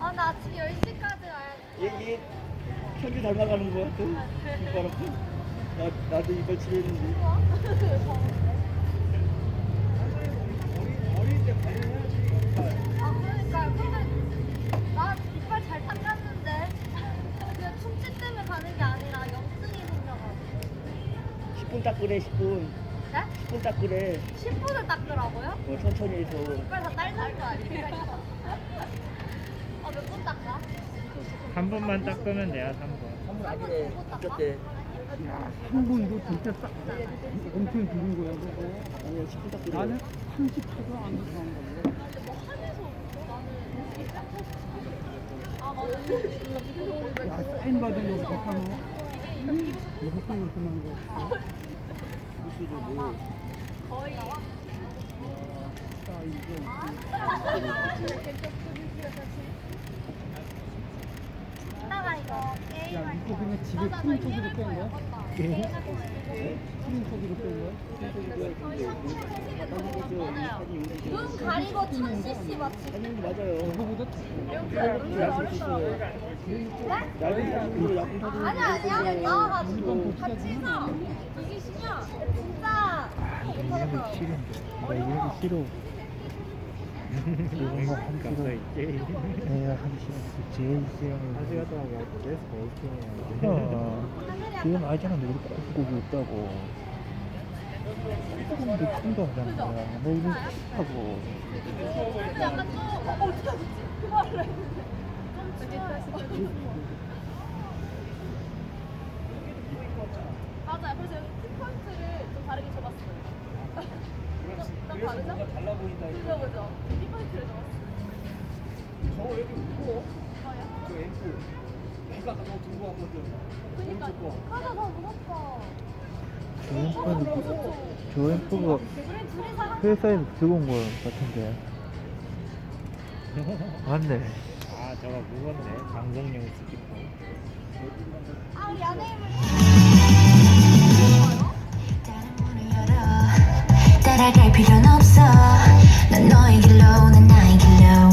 아, 나 아침 10시까지 와야지. 얘, 얘 편지 닮아가는 거 같아. 이빨 나 나도 이빨 칠했는데. 아, 그러니까요. 근데 나 이빨 잘 닦았는데. 그냥 충치 때문에 가는 게 아니라 염증이 생겨가지고. 10분 닦으래 10분. 네? 10분 닦으래. 10분을 닦으라고요? 어, 천천히 해서. 이빨 다 딸 날 거 아니에요? 아, 몇분 닦아? 한 번만 닦으면 돼요, 3번. 한번 아니래. 어때? 한 분도 진짜 딱 엄청 기른 거야 그거 아니야 10분 닦으래. 나는 30초도 안 들어간 거야 근데 뭐 한에서 나는 아, 맞아. 야 사인 받은 거 백하노 여섯 번 그만 거 뭐. 거의 자, 이거 이따가 이거 게임 야 이거 그냥 집에 푸른 속으로 뺀 거야? 거예요. 푸른 속으로 뺀 거야? 눈 가리고 1000cc 맞지? 아니 맞아요. 사진. 아니 아니야 나와가지고 같이 해서 이기시면 진짜 못하겠다 이거 싫어 갑자기 게임. 내가 싫어 제일 싫어 한 시간 동안 계속 워킹해야 어, 지금 알잖아 너 우리 고기 없다고 조금도 큰도 하잖아 너 이거 하고 약간 좀 어, 어떻게 하지? 그 말을 해. 좀 추워요. 맞아요. 그래서 여기 팁포인트를 좀 다르게 줘봤어요. 좀 다르죠? 달라 보인다. 그죠 그죠? 팁포인트를 줘봤어요. 저거 여기 무거워. 뭐요? 저 앰프. 내가 아까 너 들고 왔거든. 그니까 오른쪽 거. 하나 더 무겁다. 저 앰프는 저 앰프가 우리 둘이서 한 회사에서 들고 온 거 같은데 맞네 아, 저거 무겁네. 방송용 스피커. 아, 우리 연예인을 따라갈 필요는 없어 넌 너의 길로 난 나의 길로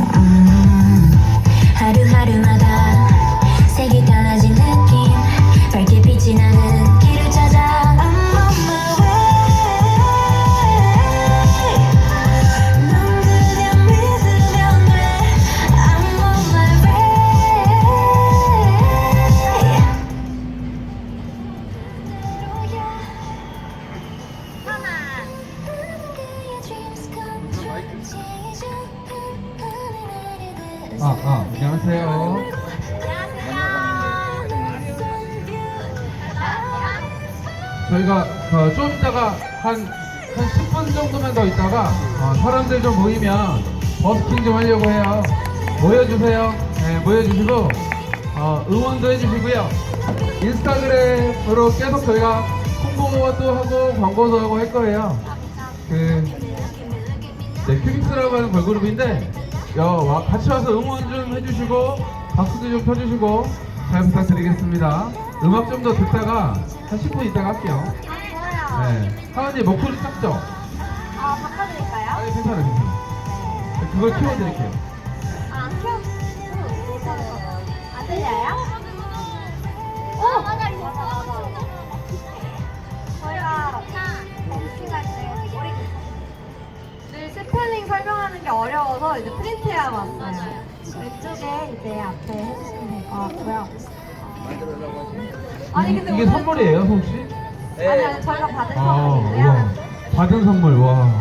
더 있다가 어, 사람들 좀 모이면 버스킹 좀 하려고 해요. 모여주세요. 네, 모여주시고 어, 응원도 해주시고요. 인스타그램으로 계속 저희가 홍보도 하고 광고도 하고 할 거예요. 그 네, 큐빅스라고 하는 걸그룹인데 여, 와, 같이 와서 응원 좀 해주시고 박수도 좀 쳐주시고 잘 부탁드리겠습니다. 음악 좀 더 듣다가 한 10분 있다가 할게요. 네. 하은이 목소리 작죠? 아, 바꿔드릴까요? 아니 괜찮아요 괜찮아요. 그걸 키워드릴게요. 아, 안 키워. 괜찮을 것 같아요. 안 들려요? 어, 맞아, 이거 맞아, 맞아. 저희가 시갈 때 머리 늘 스펠링 설명하는 게 어려워서 이제 프린트해야 왔어요. 왼쪽에 이제 앞에 해주시면 될 것 같고요. 아니 근데 이게 오늘 선물이에요 혹시? 좀- 아니 아니 저희가 받은 아, 우와. 선물이고요. 받은 선물 와.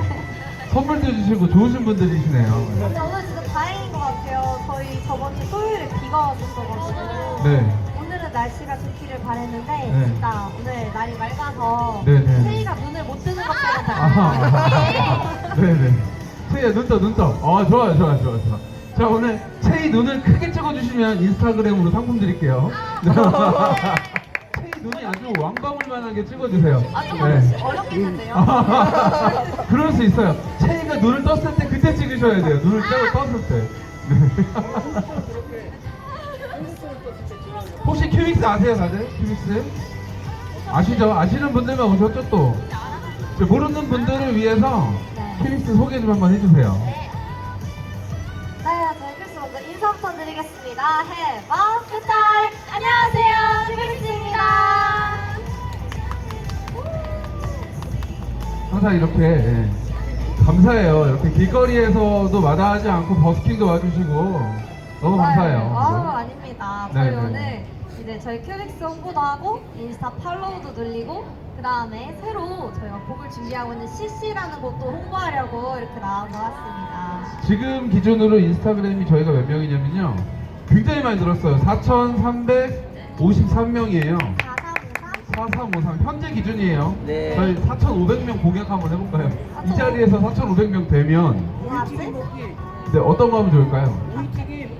선물도 주시고 좋으신 분들이시네요. 오늘 진짜 다행인 것 같아요. 저희 저번 주 토요일에 비가 왔었어가지고 네. 오늘은 날씨가 좋기를 바랬는데 네. 진짜 오늘 날이 맑아서 네, 네. 세이가 눈을 못 뜨는 것처럼 아하. 네네. 채희야 눈떠 눈떠. 아 좋아요 좋아요 좋아요 좋아. 자 오늘 채희 눈을 크게 찍어주시면 인스타그램으로 상품 드릴게요. 눈이 아주 왕방울만하게 찍어주세요. 아 조금 네. 어렵겠는데요? 그럴 수 있어요. 채희가 눈을 떴을 때 그때 찍으셔야 돼요. 눈을 떼고 떴을 때. 네. 혹시 큐빅스 아세요 다들? 큐빅스? 아시죠? 아시는 분들만 오셨죠 또? 저 모르는 분들을 위해서 네. 큐빅스 소개 좀 한번 해주세요. 네, 저희 필수 먼저 인사부터 a good time. 안녕하세요, 큐빅 항상 이렇게 예, 감사해요. 이렇게 길거리에서도 마다하지 않고 버스킹도 와주시고 너무 감사해요. 어, 아닙니다. 네, 저희 네. 오늘 이제 저희 큐빅스 홍보도 하고 인스타 팔로우도 늘리고 그 다음에 새로 저희가 곡을 준비하고 있는 CC라는 곳도 홍보하려고 이렇게 같습니다. 지금 기준으로 인스타그램이 저희가 몇 명이냐면요. 굉장히 많이 늘었어요. 4,353명이에요. 4353 4353 현재 기준이에요. 네. 저희 4,500명 공약 한번 해볼까요? 이 자리에서 4,500명 되면 뭐하지? 네, 어떤 거 하면 좋을까요? 오이튀김.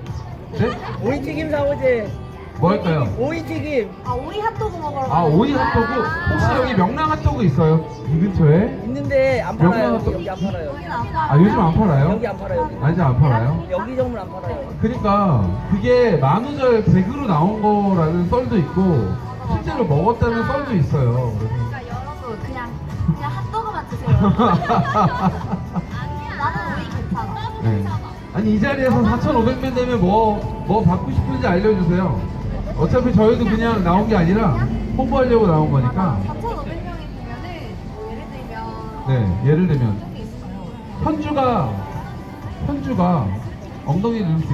네? 오이튀김 사오지. 뭐 할까요? 오이튀김. 아 오이 핫도그 먹으러 아 오이? 핫도그 혹시 여기 명랑 핫도그 있어요? 이 근처에? 있는데 안 팔아요. 팔아요. 여기 여기 안 팔아요. 여기는 안 팔아. 아 요즘 안 팔아요? 여기 안 팔아요. 아 이제 안 팔아요? 여기 정말 안 팔아요. 그러니까 그게 만우절 100으로 나온 거라는 썰도 있고 실제로 먹었다는 썰도 있어요. 그래서 그러니까 여러분 그냥 그냥 핫도그만 드세요. 나는 오이 괜찮아. 네. 아니 이 자리에서 4,500명 되면 뭐, 뭐 받고 싶은지 알려주세요. 어차피 저희도 그냥 나온 게 아니라 홍보하려고 나온 거니까. 4,500명이 보면은 뭐 예를 들면 네, 예를 들면 이런 게 있어요. 현주가 현주가 엉덩이 눈쓰기.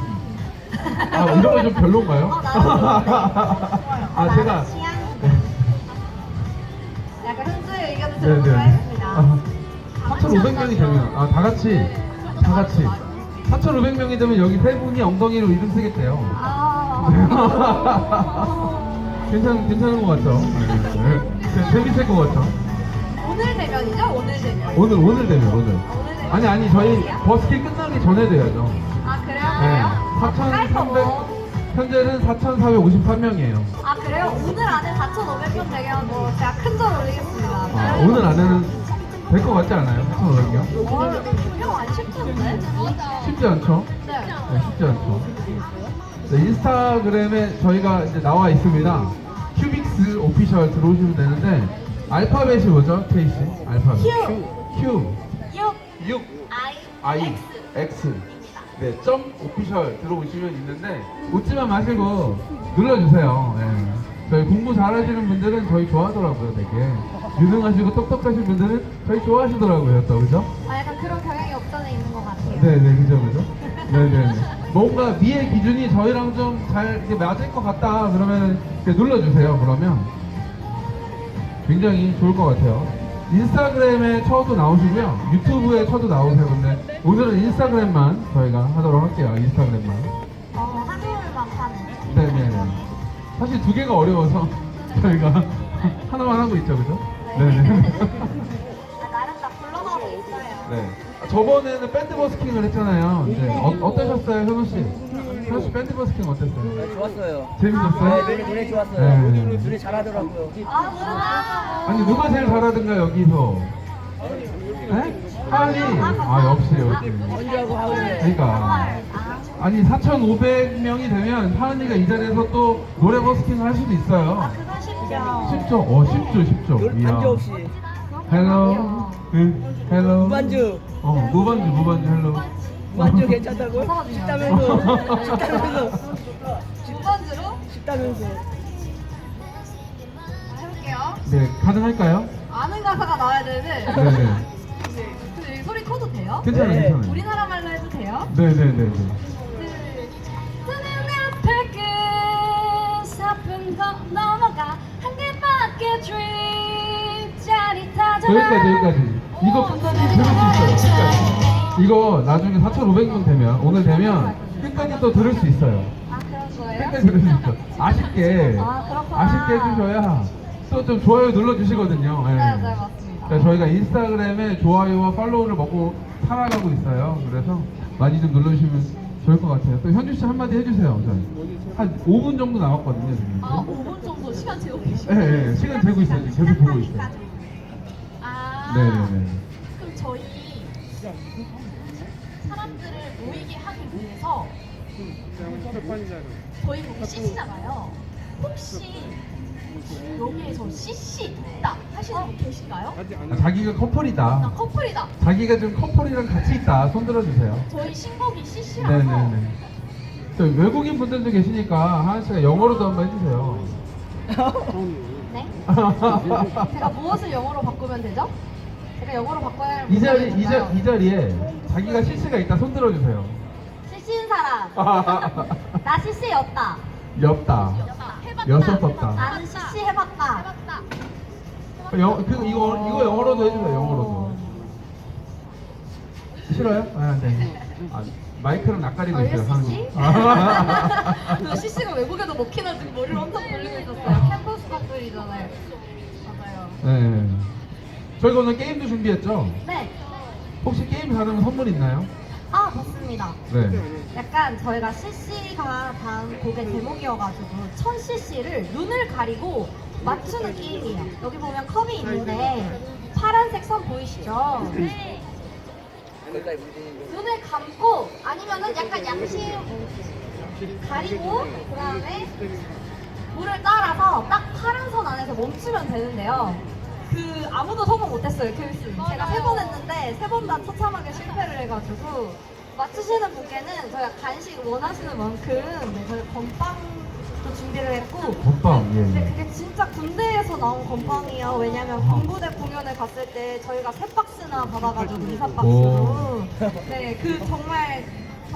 아 이런 거 좀 별론가요? 어, 나는 좋아요. 아 나는 제가 취향. 네, 네. 아, 4,500명이 되면 아 다 같이 다 같이 4,500명이 되면 여기 세 분이 엉덩이로 이름 쓰겠대요. 아. 괜찮 괜찮은 것 같죠? 네, 네. 재밌을 것 같죠? 오늘 대면이죠? 오늘 대면. 오늘 오늘 되면 오늘. 오늘 대면. 아니 아니 저희 버스킹 끝나기 전에 돼야죠. 아 그래요? 네. 그래요? 4,300 현재는 4,453명이에요. 아 그래요? 오늘 안에 4,500명 되면 뭐 제가 큰 절 올리겠습니다. 아, 오늘 안에는 될 것 같지 않아요? 4,500명? 형안 쉽던데? 쉽지 않죠? 네. 네, 쉽지 않죠. 네, 인스타그램에 저희가 이제 나와 있습니다. 큐빅스 오피셜 들어오시면 되는데 알파벳이 뭐죠? 케이씨? 알파벳. Q. Q. 6 6 I I X X. 네, 점 오피셜 들어오시면 있는데 웃지만 마시고 눌러주세요. 예. 저희 공부 잘하시는 분들은 저희 좋아하더라고요, 되게. 유능하시고 똑똑하신 분들은 저희 좋아하시더라고요, 또 그죠? 아 약간 그런 경향이 없잖아 있는 것 같아요. 네 네 그죠 그죠 네네 뭔가 미의 기준이 저희랑 좀 잘 맞을 것 같다 그러면 눌러주세요 그러면 굉장히 좋을 것 같아요 인스타그램에 쳐도 나오시고요 유튜브에 쳐도 나오세요 근데 오늘은 인스타그램만 저희가 하도록 할게요 인스타그램만 어 한국을만 파는. 네네네 사실 두 개가 어려워서 저희가 하나만 하고 있죠 그죠 네네 아, 나름 다 불러가고 있어요. 네. 아, 저번에는 밴드 버스킹을 했잖아요. 이제 어, 어떠셨어요, 현우 씨? 씨 밴드 버스킹 어땠어요? 네, 좋았어요. 재밌었어요? 네, 노래, 노래 좋았어요. 네. 노래 잘하더라고요. 아 그러나. 아니 누가 제일 잘하던가 여기서? 네? 하은이. 아 역시 역시. 언제하고 하고 그러니까. 아, 아니 4,500명이 되면 하은이가 이 자리에서 또 노래 버스킹을 할 수도 아 있어요. 그건 쉽죠. 쉽죠? 어 쉽죠 쉽죠. 이야. 반주 없이. 헬로. 응. 헬로. 무반주. 어 무반주 무반주 헬로. 무반주 괜찮다고? 쉽다면서. 쉽다면서. 중반주로 쉽다면서. 해볼게요. 네 가능할까요? 아는 가사가 나와야 되는데. 네네. 근데 이 소리 커도 돼요? 괜찮아요 네. 괜찮아요. 우리나라 말로 해도 돼요? 네 네 네 네. 눈앞에 그 사뿐 거 넘어가 한 개밖에 dream 짜릿하잖아 여기까지 여기까지 이거 끝까지 들을 수 있어요 끝까지 이거 나중에 4,500명 되면 오늘 되면 끝까지 또 들을 수 있어요. 아 그런 거예요? 끝까지 들을 수 아쉽게 아, 그렇구나. 아쉽게 해주셔야 또 좀 좋아요 눌러주시거든요. 예. 네, 네 맞습니다. 그러니까 저희가 인스타그램에 좋아요와 팔로우를 먹고 살아가고 있어요. 그래서 많이 좀 눌러주시면 좋을 것 같아요. 또 현주 씨 한마디 해주세요 저희 한 5분 정도 남았거든요 지금. 아 5분 정도 시간 재고 계시죠? 네, 네, 시간 되고 있어요 지금. 계속 보고 있어요. 아. 네네네. 그럼 저희 사람들을 모이게 하기 위해서 저희 뭐 CC잖아요 혹시 여기에서 CC 있다 하시는 분 계신가요? 아, 자기가 나 커플이다 커플이다 자기가 좀 커플이랑 같이 있다 손 들어주세요 저희 신곡이 CC라서 네네네 저 외국인 분들도 계시니까 하은 씨가 영어로도 한번 해주세요. 네? 제가 무엇을 영어로 바꾸면 되죠? 제가 영어로 바꿔야 할 이 자리 이, 자? 이 자리에 자기가 CC가 있다 손 들어주세요. CC인 사람 나 CC였다 엽다. 여섯었다. 나는 CC 해봤다 영, 그, 이거, 이거 영어로도 해주세요, 영어로도. 싫어요? 아, 네. 아, 마이크랑 낚아리고 어, 있어요, 이거 하은 CC? 씨. 그 CC가 외국에도 먹히나 지금 머리를 엄청 돌리고 있었어요 캠퍼스 커플이잖아요 맞아요 네. 저희가 오늘 게임도 준비했죠? 네 혹시 게임 가능한 선물 있나요? 아, 맞습니다. 네. 약간 저희가 CC가 다음 곡의 제목이어가지고 1000cc를 눈을 가리고 맞추는 게임이에요. 여기 보면 컵이 있는데 파란색 선 보이시죠? 네. 눈을 감고 아니면은 약간 양심 가리고 그 다음에 물을 따라서 딱 파란 선 안에서 멈추면 되는데요. 그 아무도 성공 못했어요 큐비스. 제가 세 번 했는데 세 번 다 처참하게 실패를 해가지고 맞추시는 분께는 저희가 간식 원하시는 만큼 네, 저희 건빵도 준비를 했고 건빵, 예, 근데 예. 그게 진짜 군대에서 나온 건빵이에요. 왜냐면 아. 군부대 공연을 갔을 때 저희가 세 박스나 받아가지고 이사 오. 박스로 네, 그 정말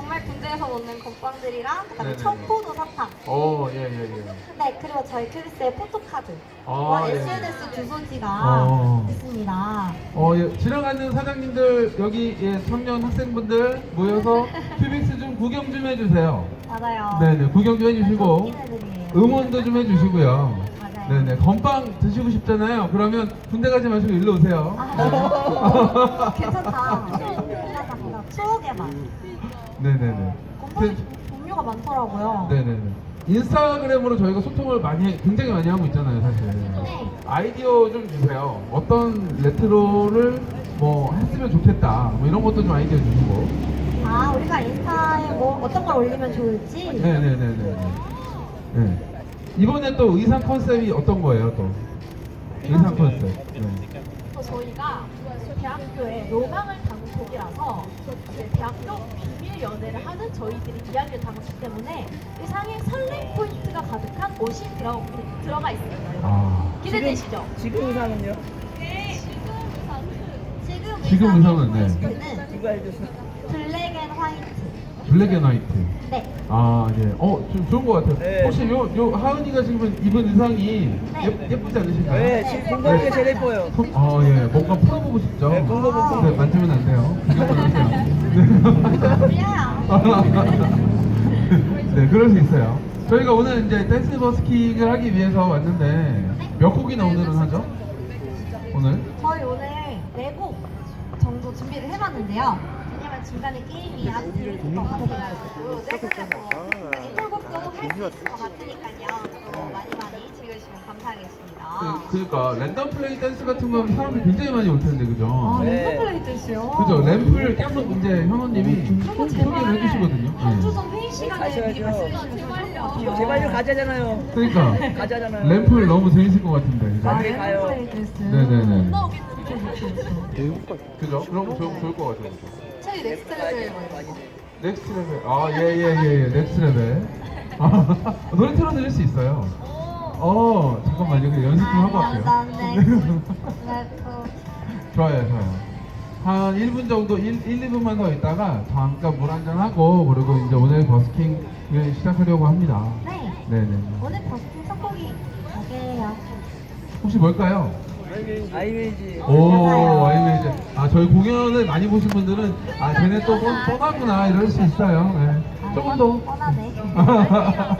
정말 군대에서 먹는 건빵들이랑 그다음에 네네네. 청포도 사탕. 어, 예, 예, 예. 네, 그리고 저희 큐리스의 포토카드. 아, 와, 예. SNS 주소지가 어. 있습니다. 어, 예, 지나가는 사장님들, 여기 예, 청년 학생분들 모여서 큐빅스 좀 구경 좀 해주세요. 맞아요. 네네, 구경 좀 해주시고, 확인해드리게요. 응원도 좀 해주시고요. 맞아요. 네네, 건빵 드시고 싶잖아요. 그러면 군대 가지 마시고 일로 오세요. 아, 괜찮다. 괜찮다. 괜찮다. 추억의 맛. 네네네. 건빵이 그- 종류가 많더라고요. 네네네. 인스타그램으로 저희가 소통을 많이, 해- 굉장히 많이 하고 있잖아요, 사실. 네. 아이디어 좀 주세요. 어떤 레트로를 뭐 했으면 좋겠다. 뭐 이런 것도 좀 아이디어 주시고. 아, 우리가 인스타에 뭐 어떤 걸 올리면 좋을지. 네네네네. 네. 이번에 또 의상 컨셉이 어떤 거예요, 또? 의상 컨셉. 네. 또 저희가 대학교에 로망을 곡이라서 그 대학교 비밀 연애를 하는 저희들이 이야기를 담았기 때문에 의상에 설렘 포인트가 가득한 옷이 들어, 들어가 있습니다. 아. 기대되시죠? 지금 의상은요? 지금, 지금 의상은 네. 는 누가 해줬어? 블랙 앤 화이트. 블랙 앤 화이트. 네. 아, 예. 어, 좀 좋은 것 같아요. 네. 혹시 요, 요, 하은이가 지금 입은 의상이 네. 예, 예쁘지 않으신가요? 네, 지금 공부하는 게 제일 예뻐요. 소- 아, 예. 뭔가 풀어보고 싶죠? 네, 공부 보고. 네, 만지면 안 돼요. 구경만 하세요. 네. 네, 그럴 수 있어요. 저희가 오늘 이제 댄스 버스킹을 하기 위해서 왔는데 몇 곡이나 오늘은 하죠? 오늘? 저희 오늘 네 곡 정도 준비를 해봤는데요. 중간에 게임이 아주 재밌을 것 같아가지고 네 곡에서 인솔곡도 할수 있을 것 같으니까요. 또 많이 많이 즐겨주시면 감사하겠습니다. 그, 그러니까 랜덤 플레이 댄스 같은 거 하면 사람들이 굉장히 많이 올 텐데 그죠? 아, 네. 랜덤 플레이트시요? 그죠? 램프를 계속 이제 현호님이 저거 소개를 해주시거든요. 한주 네. 전 회의 시간에 미리 가셔야죠. 말씀해주시면 좋을 것 같아요. 제발요 가자잖아요. 그러니까 가자잖아요. 램프를 너무 재밌을 것 같은데. 그죠? 아, 네, 가요. 랜덤 플레이트스. 네네네. 좋죠, 그죠? 그럼 좋, 좋을 것 같아요. 저희 넥스트 레벨. 넥스트 레벨. 아, 예, 예, 예, 예. 넥스트 레벨. 아, 노래 틀어드릴 수 있어요. 어, 잠깐만요. 그 연습 좀 하고 난 갈게요. 넥스트 좋아요, 좋아요. 한 1분 정도, 1, 1 2분만 더 있다가 잠깐 물 한잔 하고, 그리고 이제 오늘 버스킹을 시작하려고 합니다. 네. 네네. 오늘 버스킹 선곡이 뭐게요? 혹시 뭘까요? 아이웨이지. 오, 아이메이즈. 아, 저희 공연을 많이 보신 분들은, 아, 쟤네 또 뻔- 뻔하구나, 이럴 수 있어요. 네. 조금 더. 뻔하네.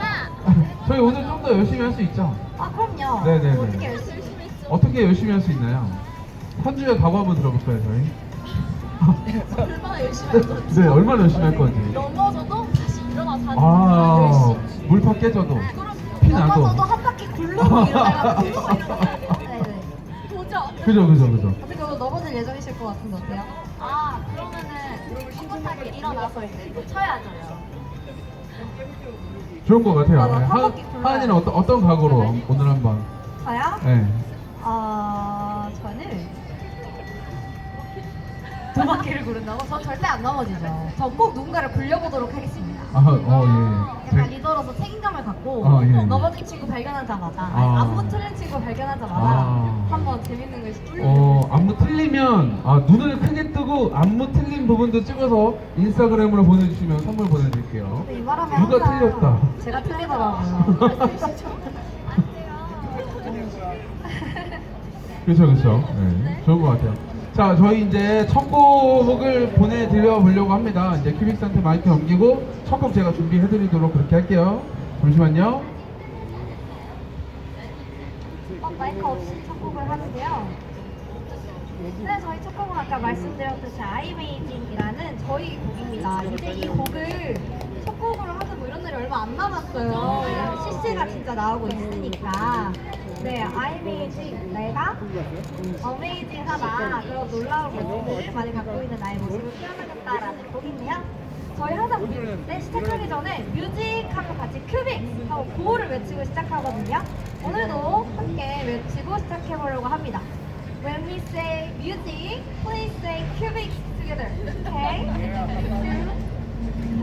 저희 오늘 좀 더 열심히 할 수 있죠? 아 그럼요. 네네네. 뭐 어떻게 열심히 어떻게 열심히 할 수 있나요? 현주의 각오 한번 들어볼까요, 저희? 얼마나 열심히 했죠? 네, 얼마나 열심히 할 건지. 넘어져도 다시 일어나서 하는 아, 열심히. 물파 깨져도, 피 나도. 넘어져도 한 바퀴 굴르고 일어나가 네네. 그죠, 그죠, 그죠. 어떻게 오늘 넘어질 예정이실 것 같은데 어때요? 아 그러면은 꿋꿋하게 일어나서 이제 또 쳐야죠. 좋은 것 같아요. 맞아, 네. 한 하, 바퀴. 하은이는 어떤, 어떤 각오로 오늘 한번. 저요? 네. 어 저는 두 바퀴를 구른다고? 전 절대 안 넘어지죠. 저 꼭 누군가를 굴려보도록 하겠습니다. 아, 어, 예. 제가 제- 리더로서 책임감을 갖고 아, 예, 예. 넘어진 친구 발견하자마자 아니, 아. 안무 틀린 친구 발견하자마자 아. 한번 재밌는 걸 뚫리는 어, 안무 틀리면 아, 눈을 크게 뜨고 안무 틀린 부분도 찍어서 인스타그램으로 보내주시면 선물 보내드릴게요. 이 말하면 누가 항상 틀렸다. 제가 틀리더라고요. 그렇죠, 그렇죠. 네, 좋은 것 같아요. 자, 저희 이제 첫 곡을 보내드려 보려고 합니다. 이제 큐빅스한테 마이크 넘기고 첫 곡 제가 준비해드리도록 그렇게 할게요. 잠시만요. 어, 마이크 없이 첫 곡을 하는데요. 네, 저희 첫 곡은 아까 말씀드렸듯이 아이메이징이라는 저희 곡입니다. 이제 이 곡을 첫 곡으로 하는 뭐 이런 날이 얼마 안 남았어요. CC가 진짜 나오고 있으니까. 네, 아이메이징, 내가 어메이징하다 그런 놀라운 모습을 많이 갖고 있는 나의 모습을 표현하겠다라는 곡인데요. 저희 항상 뮤- 네, 시작하기 전에 뮤직 하면 같이 큐빅 하고 구호를 외치고 시작하거든요. 오늘도 함께 외치고 시작해보려고 합니다. When we say music, please say cubic together. Okay?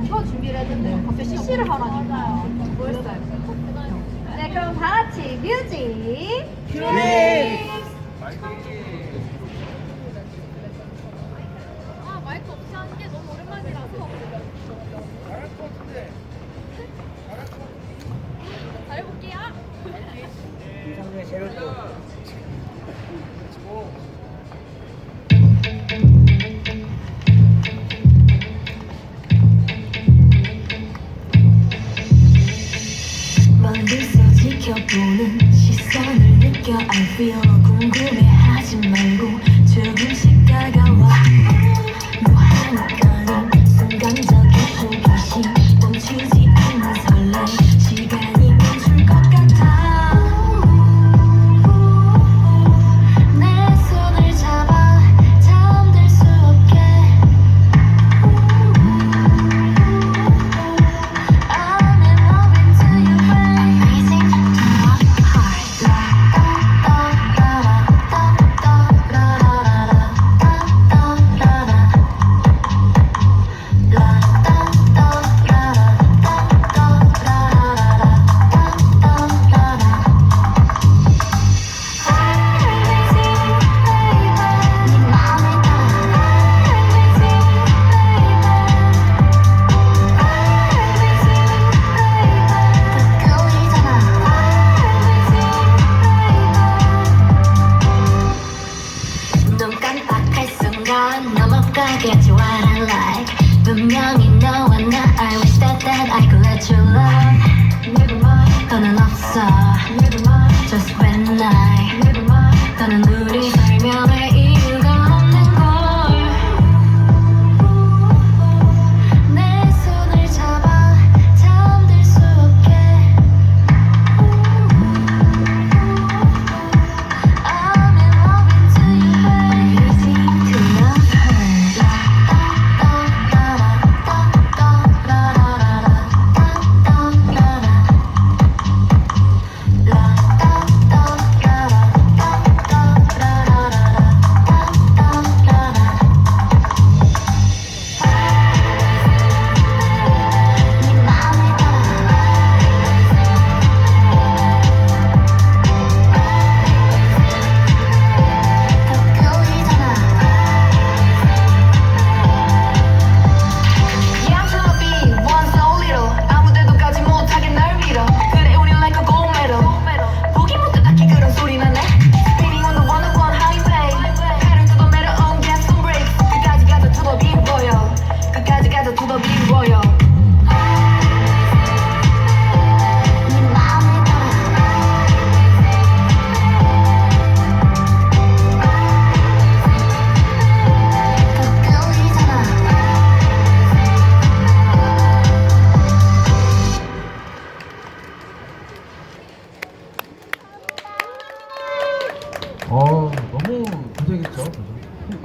이거 준비를 했는데 갑자기 CC를 하라니까 뭐였어요? 네 그럼 다 같이 뮤직. 큐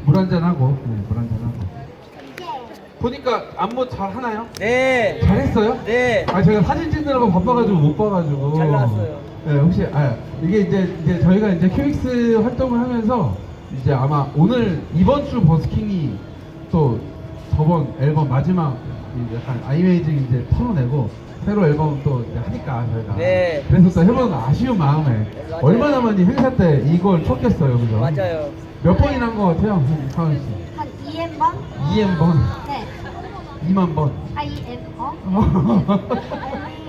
물 한잔하고, 네, 물 한잔하고. 보니까 안무 잘 하나요? 네. 잘했어요? 네. 아, 제가 사진 찍느라고 바빠가지고 못 봐가지고. 잘 나왔어요. 네, 혹시, 아, 이게 이제, 이제 저희가 이제 큐빅스 활동을 하면서 이제 아마 오늘 이번 주 버스킹이 또 저번 앨범 마지막 이제 약간 아이메이징 이제 털어내고 새로 앨범 또 이제 하니까 저희가 네. 그래서 또 해보는 아쉬운 마음에 네, 맞아요. 얼마나 많이 행사 때 이걸 쳤겠어요, 그죠? 맞아요. 몇 번이 난것 같아요? 한 2M 번? 2M 번. 네. 2만 번. 아, 2M번?